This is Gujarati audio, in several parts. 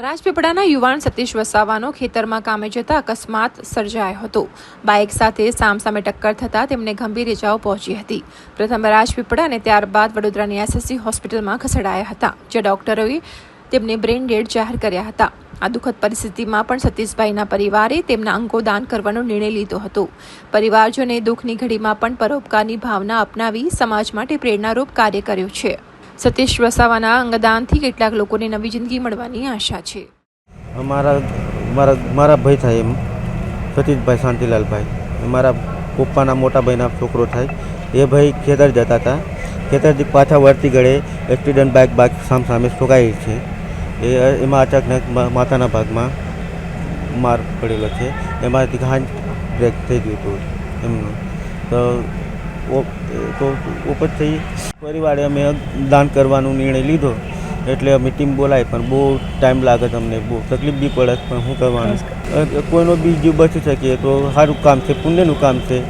રાજપીપળાના યુવાન સતીશ વસાવાનો ખેતરમાં કામે જતા અકસ્માત સર્જાયો હતો. બાઇક સાથે સામસામે ટક્કર થતાં તેમને ગંભીર ઇજાઓ પહોંચી હતી. પ્રથમ રાજપીપળા અને ત્યારબાદ વડોદરાની એસએસસી હોસ્પિટલમાં ખસેડાયા હતા, જ્યાં ડોક્ટરોએ તેમને બ્રેન ડેડ જાહેર કર્યા હતા. આ દુઃખદ પરિસ્થિતિમાં પણ સતીશભાઈના પરિવારે તેમના અંગો દાન કરવાનો નિર્ણય લીધો હતો. પરિવારજોને દુઃખની ઘડીમાં પણ પરોપકારની ભાવના અપનાવી સમાજ માટે પ્રેરણારૂપ કાર્ય કર્યું છે. સતીશ વસાવાના અંગદાનથી કેટલાક લોકોને નવી જિંદગી મળવાની આશા છે. અમારા, મારા મારા ભાઈ થાય એમ. સતીશભાઈ શાંતિલાલભાઈ. મારા પપ્પાના મોટા ભાઈના છોકરો થાય. એ ભાઈ ખેતર જતા હતા. ખેતરથી પાછા વળતી ગળે એક્સિડન્ટ બાઇક બાઇક સામ સામે ઠોકાઈ છે. એ, એમાં અચાનક માથાના ભાગમાં માર પડેલો છે. એમાંથી હાંજ બ્રેક થઈ ગયું હતું. એમનું. તો ઓ- થઈ. પરિવારે અમે દાન કરવાનો નિર્ણય લીધો. એટલે અમે ટીમ બોલાવી પણ બહુ ટાઈમ લાગે તમને બહુ તકલીફ બી પડે પણ શું કરવાનું. કોઈનો બી જીવ બચી શકીએ તો સારું કામ છે પુણ્યનું કામ છે.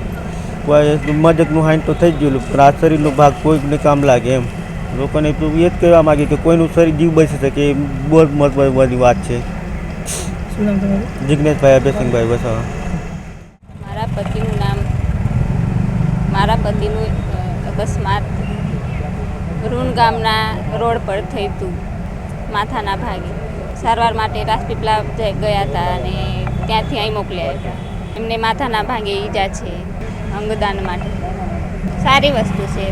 કોઈ મદદનું હાઈન તો થઈ જ ગયેલું પણ આ શરીરનો ભાગ કોઈને કામ લાગે એમ. લોકોને તો એ જ કહેવા માગે કે કોઈનું શરીર જીવ બચી શકે એ બહુ જ મહત્વની વાત છે. શું નામ તમારું? જિજ્ઞેશભાઈ અભયસિંહભાઈ વસાવા. મારા પતિનું નામ પતિનું અકસ્માત રૂણ ગામના રોડ પર થયું હતું, માથાના ભાગે. સારવાર માટે રાજપીપળા ગયા હતા અને ત્યાંથી અહીં મોકલ્યા હતા. એમને માથાના ભાગે ઈજા છે, અંગદાન માટે. સારી વસ્તુ છે.